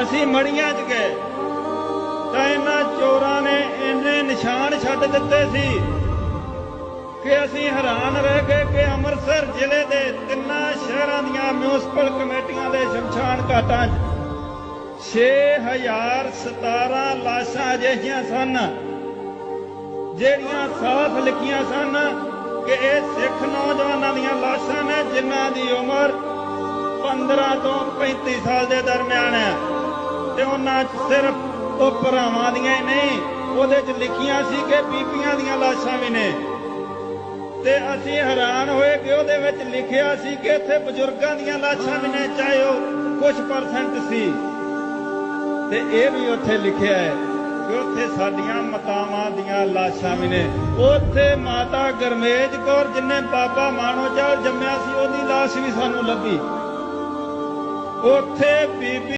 ਅਸੀਂ ਮੜੀਆਂ 'ਚ ਗਏ। ਤਾਂ ਇਹਨਾਂ ਚੋਰਾਂ ਨੇ ਇੰਨੇ ਨਿਸ਼ਾਨ ਛੱਡ ਦਿੱਤੇ ਸੀ ਕਿ ਅਸੀਂ ਹੈਰਾਨ ਰਹਿ ਗਏ ਕਿ ਅੰਮ੍ਰਿਤਸਰ ਜ਼ਿਲ੍ਹੇ ਦੇ ਤਿੰਨਾਂ ਸ਼ਹਿਰਾਂ ਦੀਆਂ ਮਿਊਨਿਸਪਲ ਕਮੇਟੀਆਂ ਦੇ ਸ਼ਮਸ਼ਾਨ ਘਾਟਾਂ 'ਚ 6017 ਲਾਸ਼ਾਂ ਅਜਿਹੀਆਂ ਸਨ, ਜਿਹੜੀਆਂ ਸਾਫ਼ ਲਿਖੀਆਂ ਸਨ ਕਿ ਇਹ ਸਿੱਖ ਨੌਜਵਾਨਾਂ ਦੀਆਂ ਲਾਸ਼ਾਂ ਨੇ, ਜਿਨ੍ਹਾਂ ਦੀ ਉਮਰ 15 ਤੋਂ 35 ਸਾਲ ਦੇ ਦਰਮਿਆਨ ਹੈ। ਉਹਨਾਂ ਸਿਰਫ ਉਹ ਭਰਾਵਾਂ ਦੀਆਂ ਹੀ ਨਹੀਂ, ਉਹਦੇ 'ਚ ਲਿਖੀਆਂ ਸੀ ਕਿ ਬੀਬੀਆਂ ਦੀਆਂ ਲਾਸ਼ਾਂ ਵੀ ਨੇ। ਤੇ ਅਸੀਂ ਹੈਰਾਨ ਹੋਏ ਕਿ ਉਹਦੇ ਵਿੱਚ ਲਿਖਿਆ ਸੀ ਕਿ ਇੱਥੇ ਬਜ਼ੁਰਗਾਂ ਦੀਆਂ ਲਾਸ਼ਾਂ ਵੀ ਨੇ, ਚਾਹੇ ਉਹ ਕੁਝ ਪਰਸੈਂਟ ਸੀ। ਤੇ ਇਹ ਵੀ ਉੱਥੇ ਲਿਖਿਆ ਹੈ ਕਿ ਉੱਥੇ ਸਾਡੀਆਂ ਮਾਤਾਵਾਂ ਦੀਆਂ ਲਾਸ਼ਾਂ ਵੀ ਨੇ। ਉੱਥੇ ਮਾਤਾ ਗਰਮੇਜ ਕੌਰ ਜਿਨੇ ਬਾਬਾ ਮਾਨੋਚਾਲ ਜੰਮਿਆ ਸੀ, ਉਹਦੀ ਲਾਸ਼ ਵੀ ਸਾਨੂੰ ਲੱਭੀ। ਉੱਥੇ ਬੀਬੀ